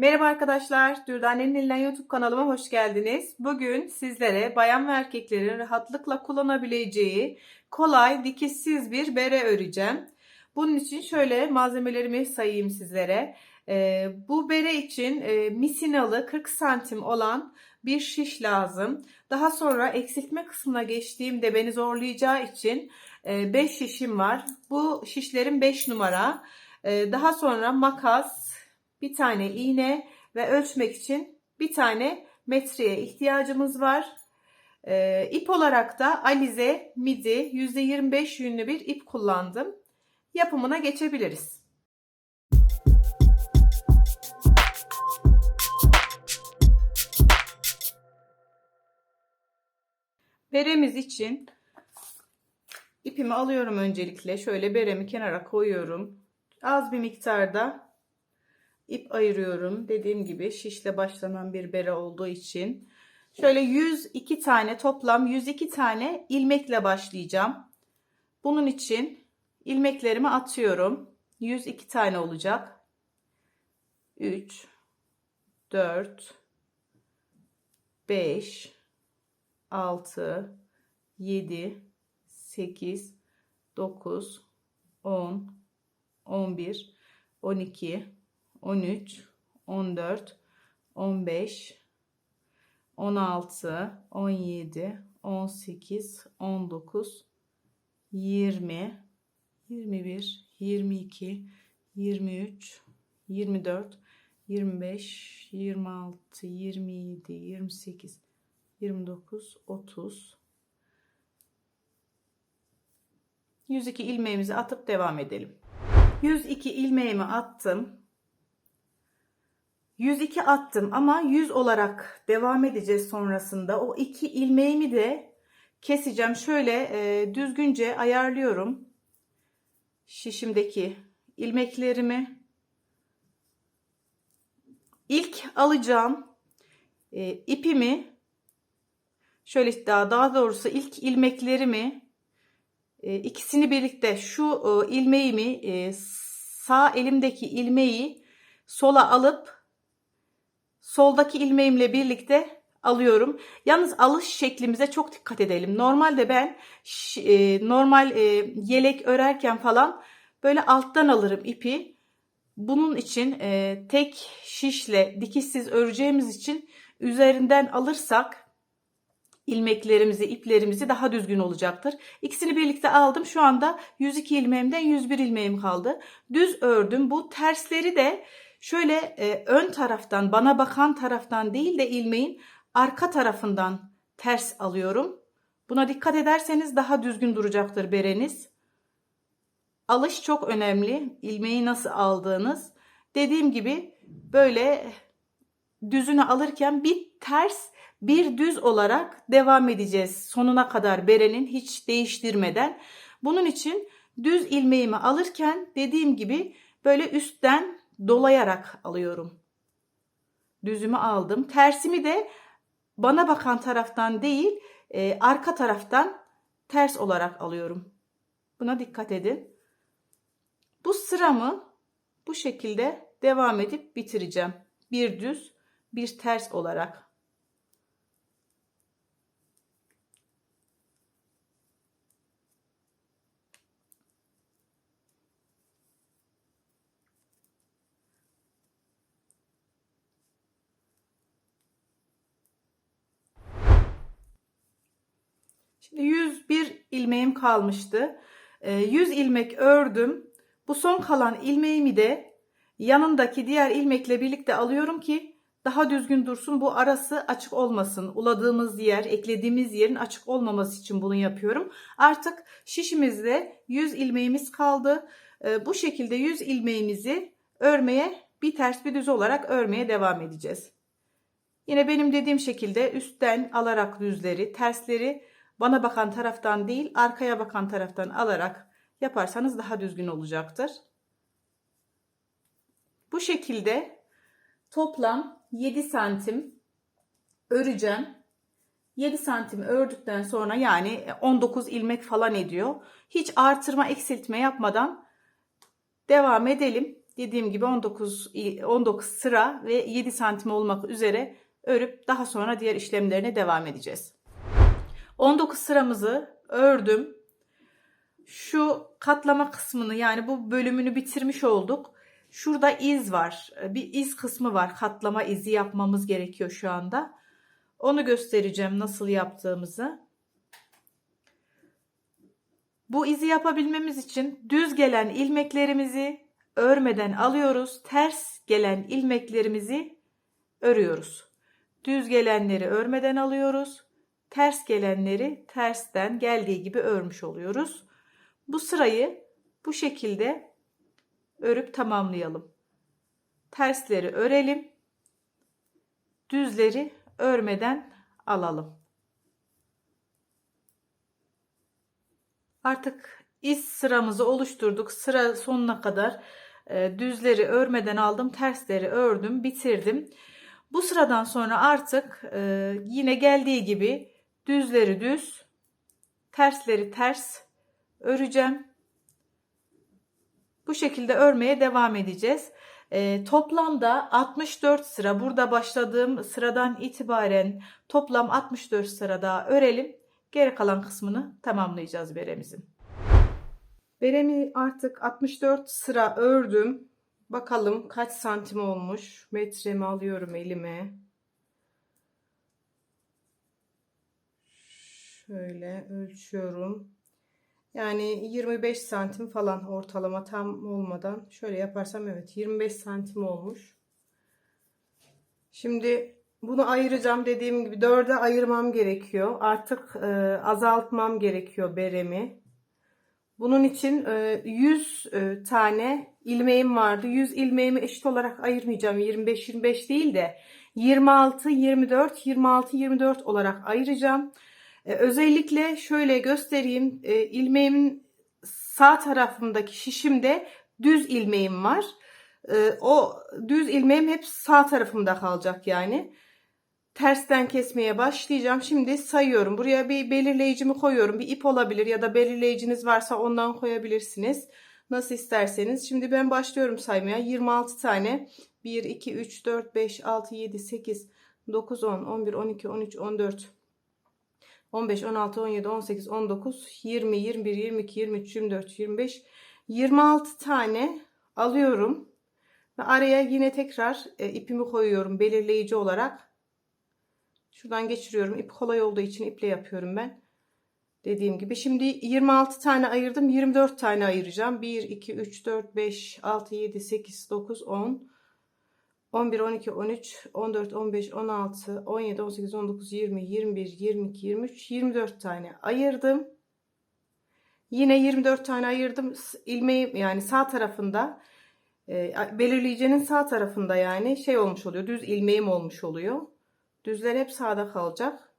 Merhaba arkadaşlar, Dürdane'nin elinden YouTube kanalıma hoş geldiniz. Bugün sizlere bayan ve erkeklerin rahatlıkla kullanabileceği kolay, dikişsiz bir bere öreceğim. Bunun için şöyle malzemelerimi sayayım sizlere. Ee, bu bere için e, misinalı 40 santim olan bir şiş lazım. Daha sonra eksiltme kısmına geçtiğimde beni zorlayacağı için 5 şişim var. Bu şişlerim 5 numara. Ee, daha sonra makas, bir tane iğne ve ölçmek için bir tane metreye ihtiyacımız var. Ee, ip olarak da Alize Midi %25 yünlü bir ip kullandım. Yapımına geçebiliriz. Beremiz için ipimi alıyorum öncelikle. Şöyle beremi kenara koyuyorum. Az bir miktarda ip ayırıyorum. Dediğim gibi şişle başlanan bir bere olduğu için. Şöyle 102 tane toplam 102 tane ilmekle başlayacağım. Bunun için ilmeklerimi atıyorum. 102 tane olacak. 3 4 5 6 7 8 9 10 11 12 13 14 15 16 17 18 19 20 21 22 23 24 25 26 27 28 29 30 102 ilmeğimizi atıp devam edelim. 102 ilmeğimi attım. 102 attım ama 100 olarak devam edeceğiz sonrasında. O iki ilmeğimi de keseceğim. Şöyle e, düzgünce ayarlıyorum. Şişimdeki ilmeklerimi. İlk alacağım e, ipimi şöyle daha daha doğrusu ilk ilmeklerimi e, ikisini birlikte şu e, ilmeğimi e, sağ elimdeki ilmeği sola alıp soldaki ilmeğimle birlikte alıyorum. Yalnız alış şeklimize çok dikkat edelim. Normalde ben e, normal e, yelek örerken falan böyle alttan alırım ipi. Bunun için e, tek şişle dikişsiz öreceğimiz için üzerinden alırsak ilmeklerimizi, iplerimizi daha düzgün olacaktır. İkisini birlikte aldım. Şu anda 102 ilmeğimden 101 ilmeğim kaldı. Düz ördüm. Bu tersleri de şöyle e, ön taraftan, bana bakan taraftan değil de ilmeğin arka tarafından ters alıyorum. Buna dikkat ederseniz daha düzgün duracaktır bereniz. Alış çok önemli. İlmeği nasıl aldığınız. Dediğim gibi böyle düzünü alırken bir ters bir düz olarak devam edeceğiz sonuna kadar berenin hiç değiştirmeden. Bunun için düz ilmeğimi alırken dediğim gibi böyle üstten dolayarak alıyorum. Düzümü aldım. Tersimi de bana bakan taraftan değil e, arka taraftan ters olarak alıyorum. Buna dikkat edin. Bu sıramı bu şekilde devam edip bitireceğim. Bir düz bir ters olarak. Şimdi 101 ilmeğim kalmıştı. 100 ee, ilmek ördüm. Bu son kalan ilmeğimi de yanındaki diğer ilmekle birlikte alıyorum ki daha düzgün dursun. Bu arası açık olmasın. Uladığımız yer, eklediğimiz yerin açık olmaması için bunu yapıyorum. Artık şişimizde 100 ilmeğimiz kaldı. Ee, bu şekilde 100 ilmeğimizi örmeye bir ters bir düz olarak örmeye devam edeceğiz. Yine benim dediğim şekilde üstten alarak düzleri, tersleri bana bakan taraftan değil arkaya bakan taraftan alarak yaparsanız daha düzgün olacaktır. Bu şekilde toplam 7 santim öreceğim. 7 santim ördükten sonra yani 19 ilmek falan ediyor. Hiç artırma eksiltme yapmadan devam edelim. dediğim gibi 19 il- 19 sıra ve 7 santim olmak üzere örüp daha sonra diğer işlemlerine devam edeceğiz. 19 sıramızı ördüm. Şu katlama kısmını yani bu bölümünü bitirmiş olduk. Şurada iz var. Bir iz kısmı var. Katlama izi yapmamız gerekiyor şu anda. Onu göstereceğim nasıl yaptığımızı. Bu izi yapabilmemiz için düz gelen ilmeklerimizi örmeden alıyoruz. Ters gelen ilmeklerimizi örüyoruz. Düz gelenleri örmeden alıyoruz. Ters gelenleri tersten geldiği gibi örmüş oluyoruz. Bu sırayı bu şekilde örüp tamamlayalım. Tersleri örelim. Düzleri örmeden alalım. Artık iz sıramızı oluşturduk. Sıra sonuna kadar e, düzleri örmeden aldım, tersleri ördüm, bitirdim. Bu sıradan sonra artık e, yine geldiği gibi düzleri düz, tersleri ters öreceğim. Bu şekilde örmeye devam edeceğiz. E, toplamda 64 sıra burada başladığım sıradan itibaren toplam 64 sıra daha örelim. Geri kalan kısmını tamamlayacağız beremizin. Beremi artık 64 sıra ördüm. Bakalım kaç santim olmuş. Metremi alıyorum elime. Şöyle ölçüyorum. Yani 25 santim falan ortalama tam olmadan. Şöyle yaparsam evet 25 santim olmuş. Şimdi bunu ayıracağım dediğim gibi dörde ayırmam gerekiyor. Artık e, azaltmam gerekiyor beremi. Bunun için e, 100 e, tane ilmeğim vardı. 100 ilmeğimi eşit olarak ayırmayacağım. 25-25 değil de 26-24, 26-24 olarak ayıracağım. E, özellikle şöyle göstereyim. E, sağ tarafındaki şişimde düz ilmeğim var. E, o düz ilmeğim hep sağ tarafımda kalacak yani. Tersten kesmeye başlayacağım. Şimdi sayıyorum. Buraya bir belirleyicimi koyuyorum. Bir ip olabilir ya da belirleyiciniz varsa ondan koyabilirsiniz. Nasıl isterseniz. Şimdi ben başlıyorum saymaya. 26 tane. 1, 2, 3, 4, 5, 6, 7, 8, 9, 10, 11, 12, 13, 14, 15, 16, 17, 18, 19, 20, 21, 22, 23, 24, 25, 26 tane alıyorum. Ve araya yine tekrar e, ipimi koyuyorum belirleyici olarak. Şuradan geçiriyorum. İp kolay olduğu için iple yapıyorum ben. Dediğim gibi. Şimdi 26 tane ayırdım. 24 tane ayıracağım. 1, 2, 3, 4, 5, 6, 7, 8, 9, 10. 11, 12, 13, 14, 15, 16, 17, 18, 19, 20, 21, 22, 23, 24 tane ayırdım. Yine 24 tane ayırdım. İlmeği yani sağ tarafında e, sağ tarafında yani şey olmuş oluyor. Düz ilmeğim olmuş oluyor. Düzler hep sağda kalacak.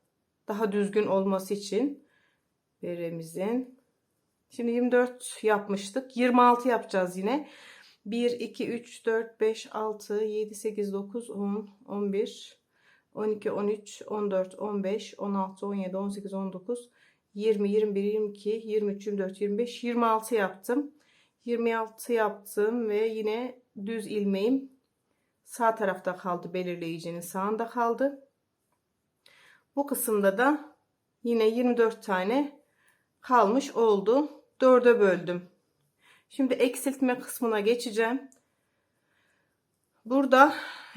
Daha düzgün olması için beremizin. Şimdi 24 yapmıştık. 26 yapacağız yine. 1, 2, 3, 4, 5, 6, 7, 8, 9, 10, 11, 12, 13, 14, 15, 16, 17, 18, 19, 20, 21, 22, 23, 24, 25, 26 yaptım. 26 yaptım ve yine düz ilmeğim sağ tarafta kaldı. Belirleyicinin sağında kaldı. Bu kısımda da yine 24 tane kalmış oldu. 4'e böldüm. Şimdi eksiltme kısmına geçeceğim. Burada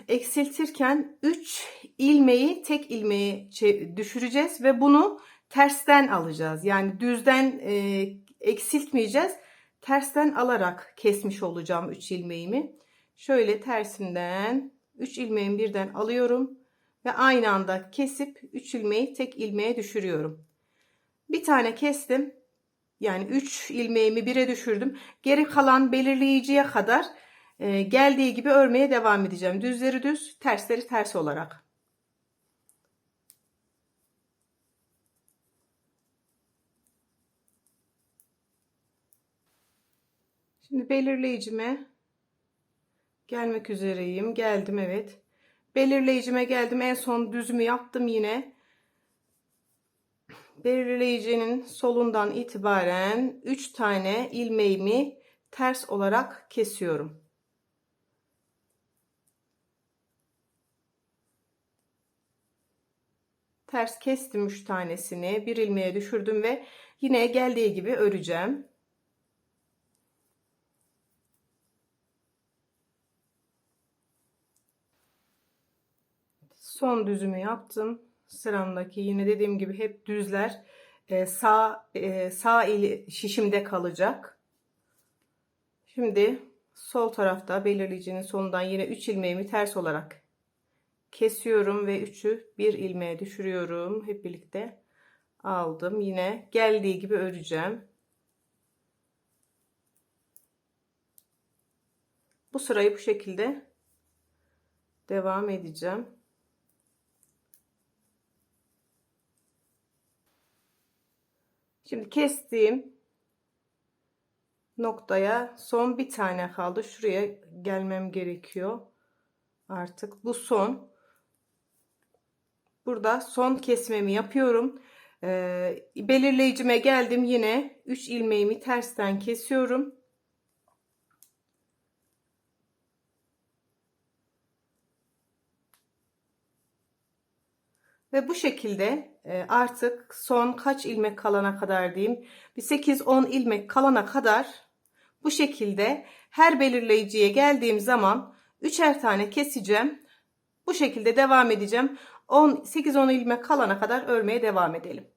eksiltirken 3 ilmeği tek ilmeği düşüreceğiz ve bunu tersten alacağız. Yani düzden e, eksiltmeyeceğiz. Tersten alarak kesmiş olacağım 3 ilmeğimi. Şöyle tersinden 3 ilmeğimi birden alıyorum ve aynı anda kesip 3 ilmeği tek ilmeğe düşürüyorum. Bir tane kestim. Yani 3 ilmeğimi 1'e düşürdüm. Geri kalan belirleyiciye kadar e, geldiği gibi örmeye devam edeceğim. Düzleri düz, tersleri ters olarak. Şimdi belirleyicime gelmek üzereyim. Geldim evet. Belirleyicime geldim. En son düzümü yaptım yine belirleyicinin solundan itibaren 3 tane ilmeğimi ters olarak kesiyorum. ters kestim 3 tanesini. Bir ilmeğe düşürdüm ve yine geldiği gibi öreceğim. Son düzümü yaptım. Sıramdaki yine dediğim gibi hep düzler e, sağ e, sağ eli şişimde kalacak. Şimdi sol tarafta belirleyicinin sonundan yine 3 ilmeğimi ters olarak kesiyorum ve 3'ü bir ilmeğe düşürüyorum. Hep birlikte aldım. Yine geldiği gibi öreceğim. Bu sırayı bu şekilde devam edeceğim. Şimdi kestiğim noktaya son bir tane kaldı. Şuraya gelmem gerekiyor. Artık bu son. Burada son kesmemi yapıyorum. Ee, belirleyicime geldim yine 3 ilmeğimi tersten kesiyorum. Ve bu şekilde e, artık son kaç ilmek kalana kadar diyeyim. Bir 8-10 ilmek kalana kadar bu şekilde her belirleyiciye geldiğim zaman üçer tane keseceğim. Bu şekilde devam edeceğim. 8-10 ilmek kalana kadar örmeye devam edelim.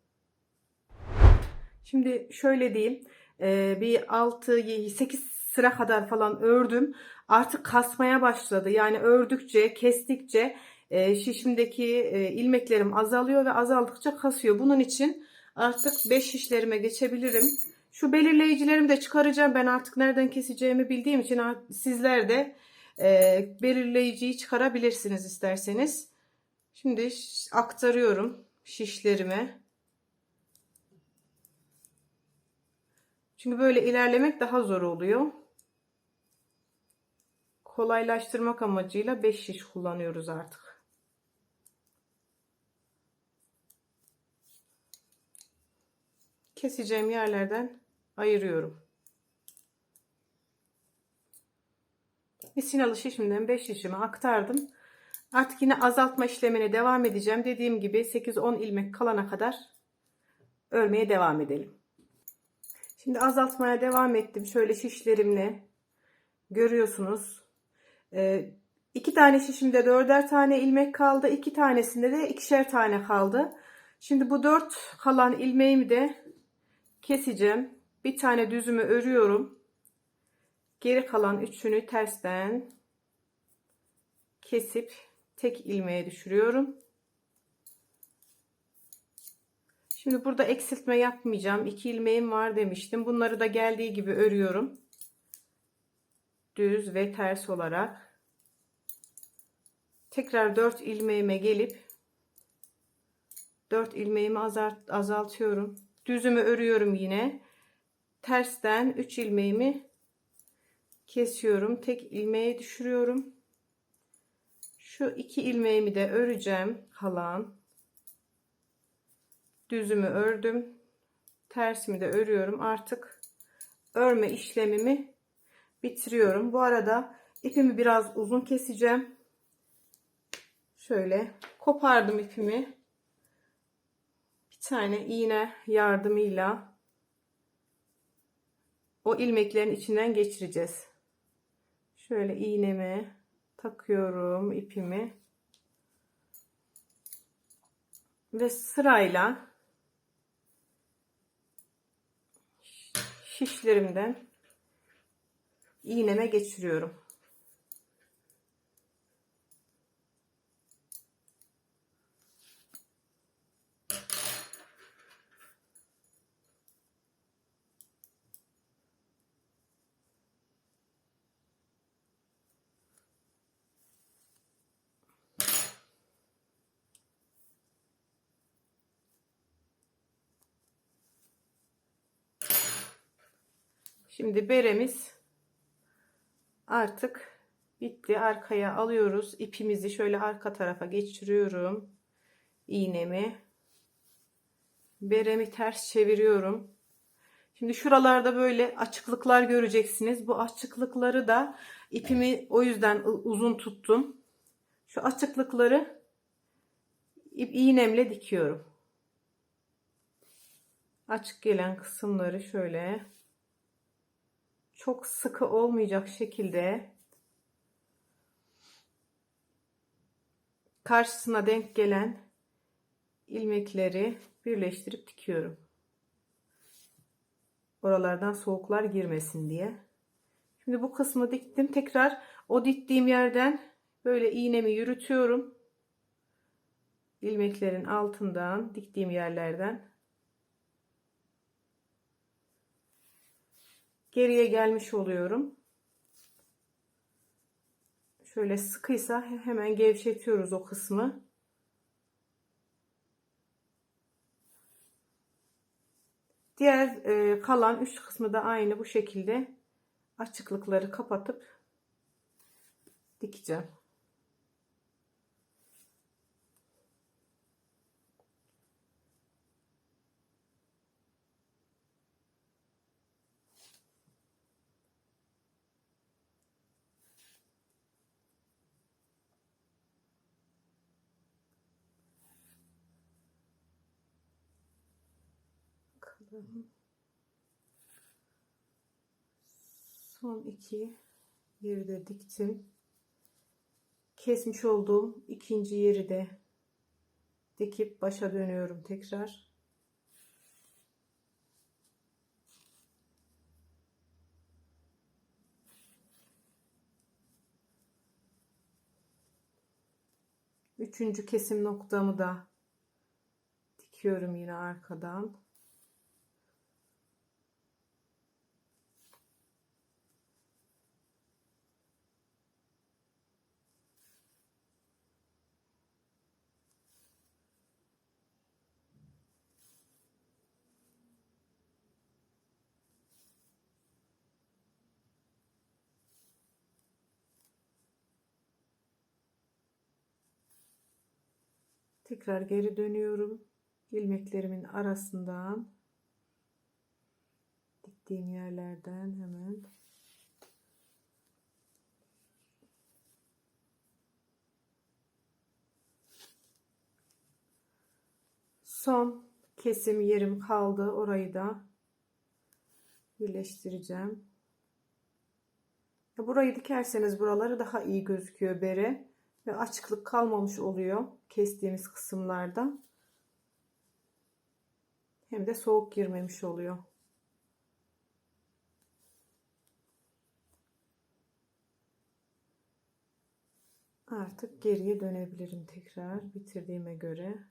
Şimdi şöyle diyeyim. e, Bir 6-8 sıra kadar falan ördüm. Artık kasmaya başladı. Yani ördükçe, kestikçe e, şişimdeki e, ilmeklerim azalıyor ve azaldıkça kasıyor. Bunun için artık 5 şişlerime geçebilirim. Şu belirleyicilerimi de çıkaracağım. Ben artık nereden keseceğimi bildiğim için sizler de e, belirleyiciyi çıkarabilirsiniz isterseniz. Şimdi aktarıyorum şişlerime. Çünkü böyle ilerlemek daha zor oluyor. Kolaylaştırmak amacıyla 5 şiş kullanıyoruz artık. Keseceğim yerlerden ayırıyorum. Misinalı şişimden 5 şişimi aktardım. Artık yine azaltma işlemine devam edeceğim. Dediğim gibi 8-10 ilmek kalana kadar örmeye devam edelim. Şimdi azaltmaya devam ettim. Şöyle şişlerimle görüyorsunuz. Ee, iki tane şişimde dörder tane ilmek kaldı. iki tanesinde de ikişer tane kaldı. Şimdi bu dört kalan ilmeğimi de keseceğim. Bir tane düzümü örüyorum. Geri kalan üçünü tersten kesip tek ilmeğe düşürüyorum. Şimdi burada eksiltme yapmayacağım. İki ilmeğim var demiştim. Bunları da geldiği gibi örüyorum. Düz ve ters olarak. Tekrar 4 ilmeğime gelip 4 ilmeğimi azaltıyorum düzümü örüyorum yine. Tersten 3 ilmeğimi kesiyorum. Tek ilmeğe düşürüyorum. Şu iki ilmeğimi de öreceğim kalan. Düzümü ördüm. Tersimi de örüyorum. Artık örme işlemimi bitiriyorum. Bu arada ipimi biraz uzun keseceğim. Şöyle kopardım ipimi tane iğne yardımıyla o ilmeklerin içinden geçireceğiz. Şöyle iğnemi takıyorum ipimi ve sırayla şişlerimden iğneme geçiriyorum. Şimdi beremiz artık bitti. Arkaya alıyoruz. İpimizi şöyle arka tarafa geçiriyorum. İğnemi. Beremi ters çeviriyorum. Şimdi şuralarda böyle açıklıklar göreceksiniz. Bu açıklıkları da ipimi o yüzden uzun tuttum. Şu açıklıkları ip iğnemle dikiyorum. Açık gelen kısımları şöyle çok sıkı olmayacak şekilde karşısına denk gelen ilmekleri birleştirip dikiyorum. Oralardan soğuklar girmesin diye. Şimdi bu kısmı diktim. Tekrar o diktiğim yerden böyle iğnemi yürütüyorum. İlmeklerin altından diktiğim yerlerden geriye gelmiş oluyorum. Şöyle sıkıysa hemen gevşetiyoruz o kısmı. Diğer e, kalan üç kısmı da aynı bu şekilde açıklıkları kapatıp dikeceğim. Bakalım. Son iki yeri de diktim. Kesmiş olduğum ikinci yeri de dikip başa dönüyorum tekrar. Üçüncü kesim noktamı da dikiyorum yine arkadan. Tekrar geri dönüyorum. ilmeklerimin arasından diktiğim yerlerden hemen son kesim yerim kaldı. Orayı da birleştireceğim. Burayı dikerseniz buraları daha iyi gözüküyor bere ve açıklık kalmamış oluyor kestiğimiz kısımlarda. Hem de soğuk girmemiş oluyor. Artık geriye dönebilirim tekrar bitirdiğime göre.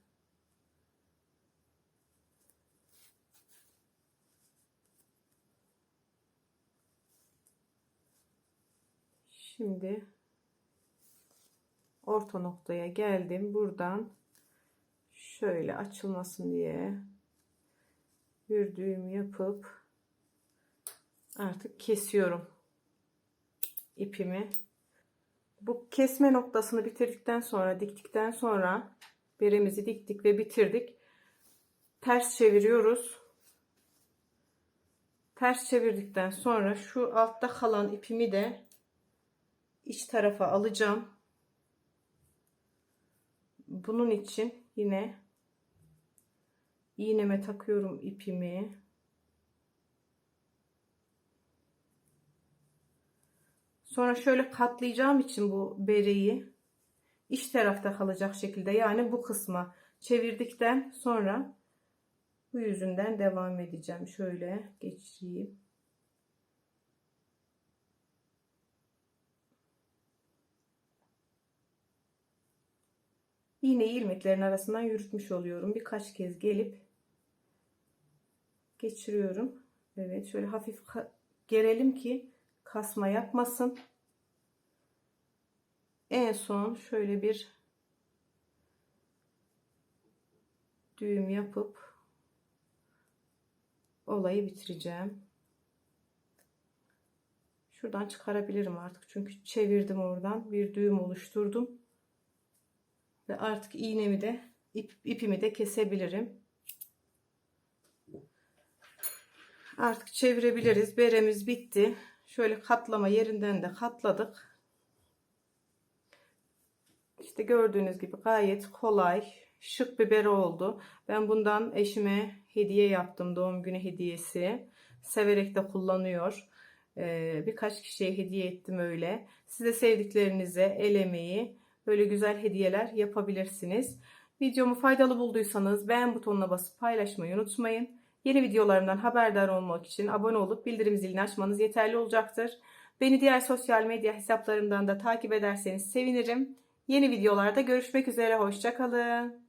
Şimdi orta noktaya geldim. Buradan şöyle açılmasın diye bir düğüm yapıp artık kesiyorum ipimi. Bu kesme noktasını bitirdikten sonra diktikten sonra beremizi diktik ve bitirdik. Ters çeviriyoruz. Ters çevirdikten sonra şu altta kalan ipimi de iç tarafa alacağım bunun için yine iğneme takıyorum ipimi. Sonra şöyle katlayacağım için bu bereyi iç tarafta kalacak şekilde yani bu kısma çevirdikten sonra bu yüzünden devam edeceğim. Şöyle geçireyim. İğneyi ilmeklerin arasından yürütmüş oluyorum. Birkaç kez gelip geçiriyorum. Evet şöyle hafif gerelim ki kasma yapmasın. En son şöyle bir düğüm yapıp olayı bitireceğim. Şuradan çıkarabilirim artık. Çünkü çevirdim oradan. Bir düğüm oluşturdum. Ve artık iğnemi de ip, ipimi de kesebilirim. Artık çevirebiliriz. Beremiz bitti. Şöyle katlama yerinden de katladık. İşte gördüğünüz gibi gayet kolay, şık bir bere oldu. Ben bundan eşime hediye yaptım. Doğum günü hediyesi. Severek de kullanıyor. Ee, birkaç kişiye hediye ettim öyle. Siz de sevdiklerinize el emeği böyle güzel hediyeler yapabilirsiniz. Videomu faydalı bulduysanız beğen butonuna basıp paylaşmayı unutmayın. Yeni videolarımdan haberdar olmak için abone olup bildirim zilini açmanız yeterli olacaktır. Beni diğer sosyal medya hesaplarımdan da takip ederseniz sevinirim. Yeni videolarda görüşmek üzere. Hoşçakalın.